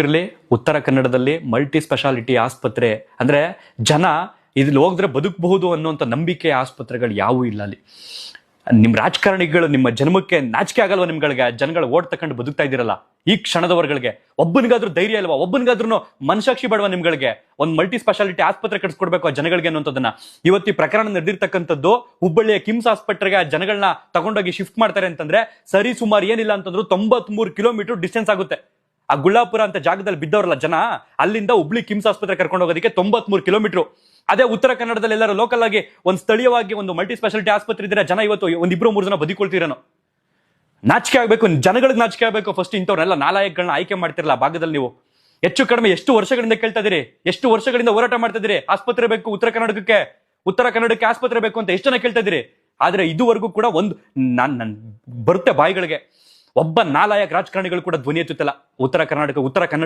ಇರಲಿ, ಉತ್ತರ ಕನ್ನಡದಲ್ಲಿ ಮಲ್ಟಿ ಸ್ಪೆಷಾಲಿಟಿ ಆಸ್ಪತ್ರೆ. ಅಂದ್ರೆ ಜನ ಇದ್ರಲ್ಲಿ ಹೋಗಿದ್ರೆ ಬದುಕಬಹುದು ಅನ್ನುವಂಥ ನಂಬಿಕೆ ಆಸ್ಪತ್ರೆಗಳು ಯಾವೂ ಇಲ್ಲ ಅಲ್ಲಿ. ನಿಮ್ಮ ರಾಜಕಾರಣಿಗಳು ನಿಮ್ಮ ಜನ್ಮಕ್ಕೆ ನಾಚಿಕೆ ಆಗಲ್ವಾ ನಿಮ್ಗಳಿಗೆ? ಜನಗಳು ಓಟ್ ತಕೊಂಡು ಬದುಕ್ತಾ ಇದ್ದೀರಲ್ಲ. ಈ ಕ್ಷಣದವರ್ಗಳಿಗೆ. ಒಬ್ಬನಿಗಾದ್ರೂ ಧೈರ್ಯ ಅಲ್ವಾ? ಒಬ್ಬನಿಗಾದ್ರೂ ಮನಸಾಕ್ಷಿ ಬೇಡವಾ ನಿಮ್ಗಳಿಗೆ? ಒಂದು ಮಲ್ಟಿ ಸ್ಪೆಷಾಲಿಟಿ ಆಸ್ಪತ್ರೆ ಕಟ್ಸ್ಕೊಡ್ಬೇಕು ಆ ಜನಗಳಿಗೆ ಅನ್ನುವಂಥದ್ದನ್ನ. ಇವತ್ತು ಪ್ರಕರಣ ನಡೆದಿರ್ತಕ್ಕಂಥದ್ದು ಹುಬ್ಬಳ್ಳಿಯ ಕಿಮ್ಸ್ ಆಸ್ಪತ್ರೆಗೆ ಆ ಜನಗಳನ್ನ ತಗೊಂಡೋಗಿ ಶಿಫ್ಟ್ ಮಾಡ್ತಾರೆ ಅಂತಂದ್ರೆ ಸರಿ ಸುಮಾರು ಏನಿಲ್ಲ ಅಂತಂದ್ರು ತೊಂಬತ್ಮೂರು ಕಿಲೋಮೀಟರ್ ಡಿಸ್ಟೆನ್ಸ್ ಆಗುತ್ತೆ. ಆ ಗುಳ್ಳಾಪುರ ಅಂತ ಜಾಗದಲ್ಲಿ ಬಿದ್ದವರಲ್ಲ ಜನ, ಅಲ್ಲಿಂದ ಹುಬ್ಳಿ ಕಿಮ್ಸ್ ಆಸ್ಪತ್ರೆ ಕರ್ಕೊಂಡು ಹೋಗೋದಕ್ಕೆ ತೊಂಬತ್ಮೂರು ಕಿಲೋಮೀಟರ್. ಅದೇ ಉತ್ತರ ಕನ್ನಡದಲ್ಲಿ ಎಲ್ಲರೂ ಲೋಕಲ್ ಆಗಿ ಒಂದು ಸ್ಥಳೀಯವಾಗಿ ಒಂದು ಮಲ್ಟಿ ಸ್ಪೆಷಾಲಿಟಿ ಆಸ್ಪತ್ರೆ ಇದ್ರೆ ಜನ ಇವತ್ತು ಒಂದ್ ಇಬ್ರು ಮೂರು ಜನ ಬದುಕೊಳ್ತೀರೇನೋ. ನಾಚಿಕೆ ಆಗಬೇಕು, ಜನಗಳಿಗೆ ನಾಚಿಕೆ ಆಗಬೇಕು ಫಸ್ಟ್ ಇಂಥವ್ರನ್ನೆಲ್ಲ ನಾಲಾಯಕ್ಗಳನ್ನ ಆಯ್ಕೆ ಮಾಡ್ತಿರಲ್ಲ ಭಾಗದಲ್ಲಿ ನೀವು. ಹೆಚ್ಚು ಕಡಿಮೆ ಎಷ್ಟು ವರ್ಷಗಳಿಂದ ಕೇಳ್ತಾ ಇದೀರಿ? ಎಷ್ಟು ವರ್ಷಗಳಿಂದ ಹೋರಾಟ ಮಾಡ್ತಾ ಇದೀರಿ? ಆಸ್ಪತ್ರೆ ಬೇಕು, ಉತ್ತರ ಕನ್ನಡಕ್ಕೆ ಉತ್ತರ ಕನ್ನಡಕ್ಕೆ ಆಸ್ಪತ್ರೆ ಬೇಕು ಅಂತ ಎಷ್ಟು ಜನ ಕೇಳ್ತಾ ಇದ್ದೀರಿ ಆದ್ರೆ ಇದುವರೆಗೂ ಕೂಡ ಒಂದು, ನಾನ್, ನನ್ ಬರುತ್ತೆ ಬಾಯಿಗಳಿಗೆ. ಒಬ್ಬ ನಾಲಾಯಕ್ ರಾಜಕಾರಣಿಗಳು ಕೂಡ ಧ್ವನಿ ಎತ್ತುತ್ತಲ್ಲ. ಉತ್ತರ ಕರ್ನಾಟಕ ಉತ್ತರ ಕನ್ನಡ